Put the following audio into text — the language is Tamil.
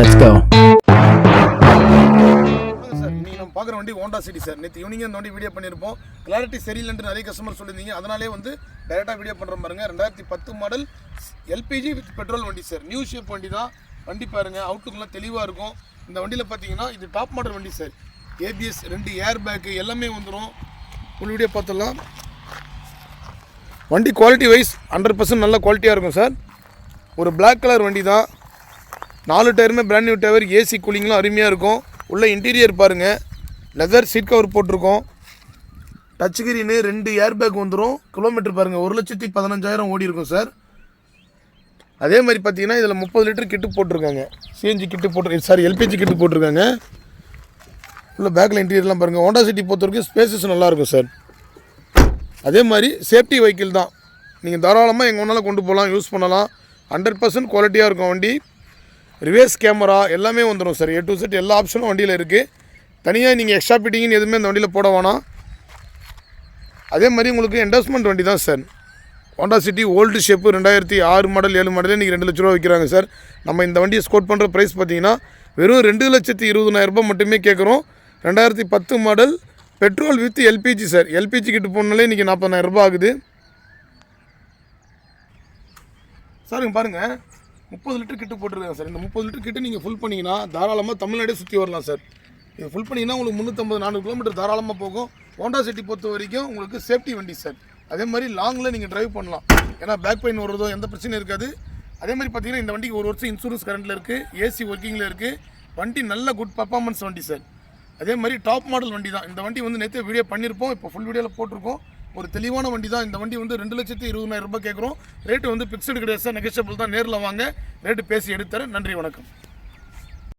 லெட்ஸ் கோ பார்க்குற வண்டி ஹோண்டா சிட்டி சார். நேற்று ஈவினிங் இந்த வண்டி வீடியோ பண்ணியிருப்போம். கிளாரிட்டி சரியில்லைன்ட்டு நிறைய கஸ்டமர் சொல்லியிருந்தீங்க. அதனாலே வந்து டேரெக்டாக வீடியோ பண்ணுற பாருங்க. ரெண்டாயிரத்தி பத்து மாடல் எல்பிஜி வித் பெட்ரோல் வண்டி சார். நியூ ஷேப் வண்டி தான். வண்டி பாருங்கள் அவுட்லுக்லாம் தெளிவாக இருக்கும். இந்த வண்டியில் பார்த்தீங்கன்னா இது டாப் மாடல் வண்டி சார். ஏபிஎஸ் ரெண்டு ஏர் பேக்கு எல்லாமே வந்துடும் ஃபுல் வீடியோ பார்த்துடலாம். வண்டி குவாலிட்டி வைஸ் ஹண்ட்ரட் பர்சன்ட் நல்ல குவாலிட்டியாக இருக்கும் சார். ஒரு பிளாக் கலர் வண்டி தான். நாலு டயருமே பிராண்ட் நியூ டயர் ஏசி கூலிங்லாம் அருமையாக இருக்கும். உள்ளே இன்டீரியர் பாருங்கள் லெதர் சீட் கவர் போட்டிருக்கோம். டச் கிரீனு ரெண்டு ஏர் பேக் வந்துடும் கிலோமீட்டர் பாருங்கள் ஒரு லட்சத்தி பதினஞ்சாயிரம் ஓடி இருக்கும் சார் அதே மாதிரி பார்த்தீங்கன்னா இதில் முப்பது லிட்டர் கிட்டு போட்டிருக்காங்க. சிஎன்ஜி கிட்டு போட்டு சாரி எல்பிஜி கிட்டு போட்டிருக்காங்க. உள்ள பேக்கில் இன்டீரியர்லாம் பாருங்கள் ஹோண்டா சிட்டி பொறுத்த வரைக்கும் ஸ்பேசஸ் நல்லாயிருக்கும் சார் அதே மாதிரி சேஃப்டி வெஹிக்கிள் தான். நீங்கள் தாராளமாக எங்கே ஒன்றால் கொண்டு போகலாம் யூஸ் பண்ணலாம். ஹண்ட்ரட் பர்சன்ட் குவாலிட்டியாக இருக்கும் வண்டி. ரிவேர்ஸ் கேமரா எல்லாமே வந்துடும் சார் ஏ டு செட் எல்லா ஆப்ஷனும் வண்டியில் இருக்குது தனியாக நீங்கள் எக்ஸ்ட்ரா பிட்டிங்னு எதுவுமே அந்த வண்டியில் போட வேணாம். அதே மாதிரி உங்களுக்கு என்டோஸ்மெண்ட் வண்டி தான் sir Honda City old shape ரெண்டாயிரத்தி ஆறு மாடல் ஏழு மாடலே இன்றைக்கி ரெண்டு லட்ச ரூபா விற்கிறாங்க சார் நம்ம இந்த வண்டியை ஸ்கோட் பண்ணுற ப்ரைஸ் பார்த்தீங்கன்னா வெறும் ரெண்டு லட்சத்தி இருபதனாயிரம் மட்டுமே கேட்குறோம். ரெண்டாயிரத்தி பத்து model petrol with LPG sir LPG கிட்ட போனாலே இன்றைக்கி நாற்பதாயிரரூபா ஆகுது. சாருங்க பாருங்கள் முப்பது லிட்டர் கிட்ட போட்டிருக்காங்க சார். இந்த முப்பது லிட்டர் கிட்ட நீங்கள் ஃபுல் பண்ணிங்கன்னா தாராளமாக தமிழ்நாடே சுற்றி வரலாம் சார். இது ஃபுல் பண்ணிங்கன்னா உங்களுக்கு முந்நூற்றம்பது நானூறு கிலோமீட்டர் தாராளமாக போகும். ஹோண்டா சிட்டி பொறுத்த வரைக்கும் உங்களுக்கு சேஃப்டி வண்டி சார். அதே மாதிரி லாங்கில் நீங்கள் டிரைவ் பண்ணலாம். ஏன்னா பேக் பெயின் வர்றதோ எந்த பிரச்சனையும் இருக்காது. அதே மாதிரி பார்த்தீங்கன்னா இந்த வண்டிக்கு ஒரு வருஷம் இன்சூரன்ஸ் கரண்ட்டில் இருக்குது ஏசி ஒர்க்கிங்கில் இருக்குது வண்டி நல்ல குட் பர்ஃபார்மன்ஸ் வண்டி சார். அதே மாதிரி டாப் மாடல் வண்டி தான் இந்த வண்டி வந்து நேற்று வீடியோ பண்ணியிருப்போம் இப்போ ஃபுல் வீடியோவில் போட்டிருக்கோம். ஒரு தெளிவான வண்டி தான் இந்த வண்டி வந்து ரெண்டு லட்சத்தி இருபதாயிரம் ரூபாய் கேட்குறோம் ரேட்டு வந்து ஃபிக்ஸ்டு கிடையாது சார் நெகோஷியபிள் தான். நேரில் வாங்க. ரேட்டு பேசி எடுத்துறேன். நன்றி வணக்கம்.